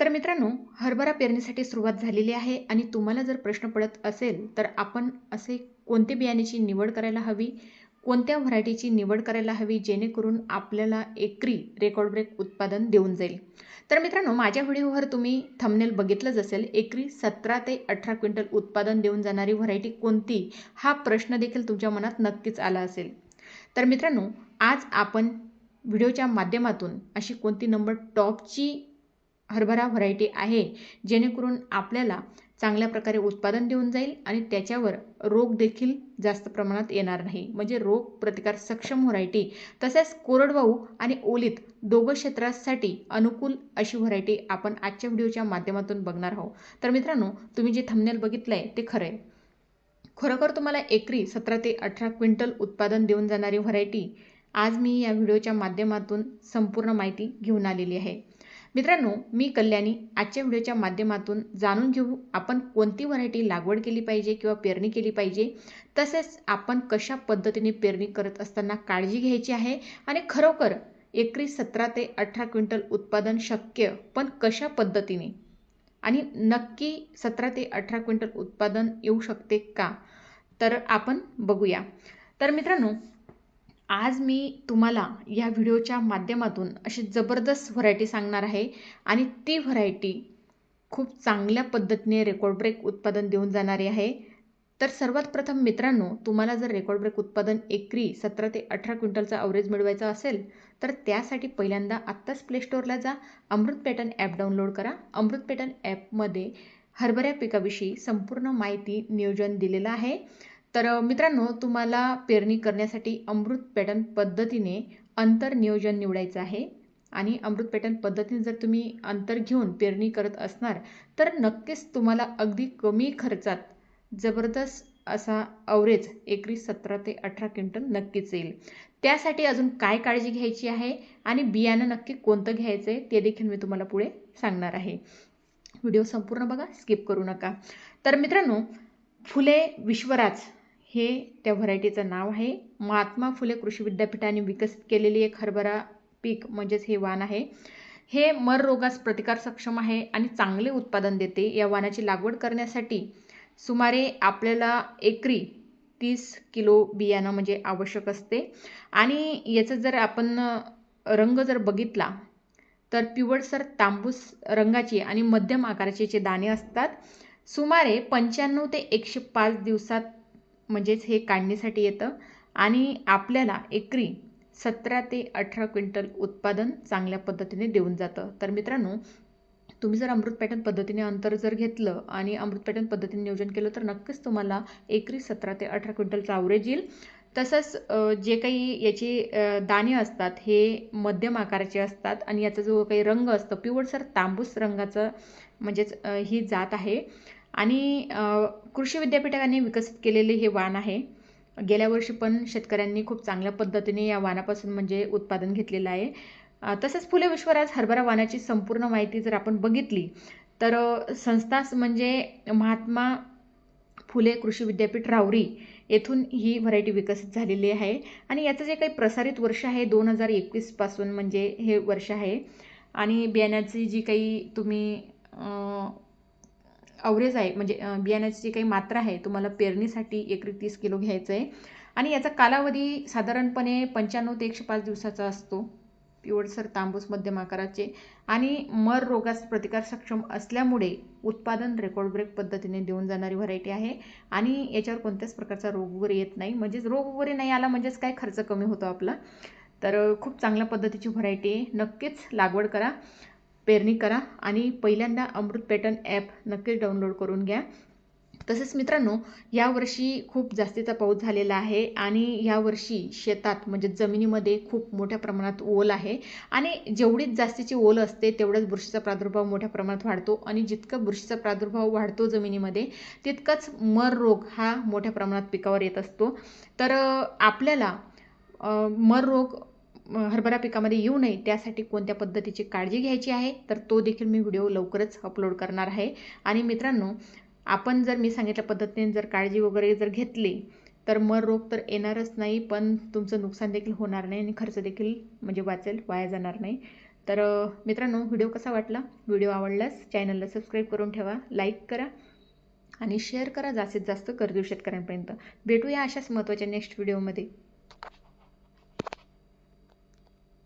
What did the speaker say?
तर मित्रांनो हरभरा पेरणीसाठी सुरुवात झालेली आहे आणि तुम्हाला जर प्रश्न पडत असेल तर आपण असे कोणते बियाण्याची निवड करायला हवी? कोणत्या व्हरायटीची निवड करायला हवी जेणेकरून आपल्याला एकरी रेकॉर्ड ब्रेक उत्पादन देऊन जाईल? तर मित्रांनो माझ्या व्हिडिओवर तुम्ही थंबनेल बघितलंच असेल एकरी सतरा ते अठरा क्विंटल उत्पादन देऊन जाणारी व्हरायटी कोणती? हा प्रश्न देखील तुमच्या मनात नक्कीच आला असेल. तर मित्रांनो आज आपण व्हिडिओच्या माध्यमातून अशी कोणती नंबर टॉपची हरभरा व्हरायटी आहे जेणेकरून आपल्याला चांगल्या प्रकारे उत्पादन देऊन जाईल आणि त्याच्यावर रोग देखील जास्त प्रमाणात येणार नाही. म्हणजे रोग प्रतिकार सक्षम व्हरायटी तसेच कोरडवाहू आणि ओलीत दोघं क्षेत्रासाठी अनुकूल अशी व्हरायटी आपण आजच्या व्हिडिओच्या माध्यमातून बघणार आहोत. तर मित्रांनो तुम्ही जे थंबनेल बघितलं आहे ते खरं आहे. खरोखर तुम्हाला एकरी सतरा ते अठरा क्विंटल उत्पादन देऊन जाणारी व्हरायटी आज मी या व्हिडिओच्या माध्यमातून संपूर्ण माहिती घेऊन आलेली आहे. मित्रांनो मी कल्याणी आजच्या व्हिडिओच्या माध्यमातून जाणून घेऊ आपण कोणती व्हरायटी लागवड केली पाहिजे किंवा पेरणी केली पाहिजे तसेच आपण कशा पद्धतीने पेरणी करत असताना काळजी घ्यायची आहे आणि खरोखर एकरी सतरा ते अठरा क्विंटल उत्पादन शक्य पण कशा पद्धतीने? आणि नक्की सतरा ते अठरा क्विंटल उत्पादन येऊ शकते का? तर आपण बघूया. तर मित्रांनो आज मी तुम्हाला या व्हिडिओच्या माध्यमातून अशी जबरदस्त व्हरायटी सांगणार आहे आणि ती व्हरायटी खूप चांगल्या पद्धतीने रेकॉर्ड ब्रेक उत्पादन देऊन जाणारी आहे. तर सर्वात प्रथम मित्रांनो तुम्हाला जर रेकॉर्ड ब्रेक उत्पादन एकरी सतरा ते अठरा क्विंटलचा अवरेज मिळवायचा असेल तर त्यासाठी पहिल्यांदा आत्ताच प्ले स्टोअरला जा. अमृत पॅटर्न ॲप डाउनलोड करा. अमृत पॅटर्न ॲपमध्ये हरभऱ्या पिकाविषयी संपूर्ण माहिती नियोजन दिलेलं आहे. तर मित्रांनो तुम्हाला पेरणी करण्यासाठी अमृत पॅटर्न पद्धतीने अंतर नियोजन निवडायचं आहे. आणि अमृत पॅटर्न पद्धतीने जर तुम्ही अंतर घेऊन पेरणी करत असणार तर नक्कीच तुम्हाला अगदी कमी खर्चात जबरदस्त असा अवरेज एकरी सतरा ते अठरा क्विंटल नक्कीच येईल. त्यासाठी अजून काय काळजी घ्यायची आहे आणि बियाणं नक्की कोणतं घ्यायचं आहे ते देखील मी तुम्हाला पुढे सांगणार आहे. व्हिडिओ संपूर्ण बघा स्किप करू नका. तर मित्रांनो फुले विश्वराज हे त्या व्हरायटीचं नाव आहे. महात्मा फुले कृषी विद्यापीठाने विकसित केलेली एक हरभरा पीक म्हणजेच हे वाण आहे. हे मर रोगास प्रतिकार सक्षम आहे आणि चांगले उत्पादन देते. या वाणाची लागवड करण्यासाठी सुमारे आपल्याला एकरी तीस किलो बियाणं म्हणजे आवश्यक असते. आणि याचं जर आपण रंग जर बघितला तर पिवळसर तांबूस रंगाची आणि मध्यम आकाराचे जे दाणे असतात सुमारे पंच्याण्णव ते एकशे पाच दिवसात म्हणजेच हे काढणीसाठी येतं. आणि आपल्याला एकरी सतरा ते अठरा क्विंटल उत्पादन चांगल्या पद्धतीने देऊन जातं. तर मित्रांनो तुम्ही जर अमृत पॅटर्न पद्धतीने अंतर जर घेतलं आणि अमृत पॅटर्न पद्धतीने नियोजन केलं तर नक्कीच तुम्हाला एकरी सतरा ते अठरा क्विंटलचा आवरेज येईल. तसंच जे काही याचे दाणे असतात हे मध्यम आकाराचे असतात आणि याचा जो काही रंग असतो पिवळसर तांबूस रंगाचं म्हणजेच ही जात आहे. आणि कृषी विद्यापीठाने विकसित केलेले हे वाण आहे. गेल्या वर्षी पण शेतकऱ्यांनी खूप चांगल्या पद्धतीने या वाणापासून म्हणजे उत्पादन घेतलेलं आहे. तसंच फुले विश्वराज हरभरा वाणाची संपूर्ण माहिती जर आपण बघितली तर संस्थास म्हणजे महात्मा फुले कृषी विद्यापीठ रावरी येथून ही व्हरायटी विकसित झालेली आहे. आणि याचं जे काही प्रसारित वर्ष आहे दोन हजार एकवीसपासून म्हणजे हे वर्ष आहे. आणि बियाण्याची जी काही तुम्ही अवरेज आहे म्हणजे बियाण्याची जी काही मात्रा आहे तुम्हाला पेरणीसाठी एकरी तीस किलो घ्यायचं आहे. आणि याचा कालावधी साधारणपणे पंच्याण्णव ते एकशे पाच दिवसाचा असतो. पिवळसर तांबूस मध्यम आकाराचे. आणि मर रोगास प्रतिकार सक्षम असल्यामुळे उत्पादन रेकॉर्ड ब्रेक पद्धतीने देऊन जाणारी व्हरायटी आहे. आणि याच्यावर कोणत्याच प्रकारचा रोग वगैरे येत नाही. म्हणजेच रोग वगैरे नाही आला म्हणजेच काय खर्च कमी होतो आपला. तर खूप चांगल्या पद्धतीची व्हरायटी आहे. नक्कीच लागवड करा. पेरणी करा आणि पहिल्यांदा अमृत पॅटर्न ॲप नक्कीच डाउनलोड करून घ्या. तसेच मित्रांनो यावर्षी खूप जास्तीचा पाऊस झालेला आहे आणि यावर्षी शेतात म्हणजे जमिनीमध्ये खूप मोठ्या प्रमाणात ओल आहे. आणि जेवढीच जास्तीची ओल असते तेवढाच बुरशीचा प्रादुर्भाव मोठ्या प्रमाणात वाढतो. आणि जितकं बुरशीचा प्रादुर्भाव वाढतो जमिनीमध्ये तितकंच मर रोग हा मोठ्या प्रमाणात पिकावर येत असतो. तर आपल्याला मर रोग हरभरा पिकामध्ये येऊ नये त्यासाठी कोणत्या पद्धतीची काळजी घ्यायची आहे तर तो देखील मी व्हिडिओ लवकरच अपलोड करणार आहे. आणि मित्रांनो आपण जर मी सांगितल्या पद्धतीने जर काळजी वगैरे जर घेतली तर मर रोग तर येणारच नाही पण तुमचं नुकसान देखील होणार नाही आणि खर्च देखील म्हणजे वाचेल वाया जाणार नाही. तर मित्रांनो व्हिडिओ कसा वाटला? व्हिडिओ आवडल्यास चॅनलला सबस्क्राईब करून ठेवा लाईक करा आणि शेअर करा जास्तीत जास्त गरजू शेतकऱ्यांपर्यंत. भेटूया अशाच महत्त्वाच्या नेक्स्ट व्हिडिओमध्ये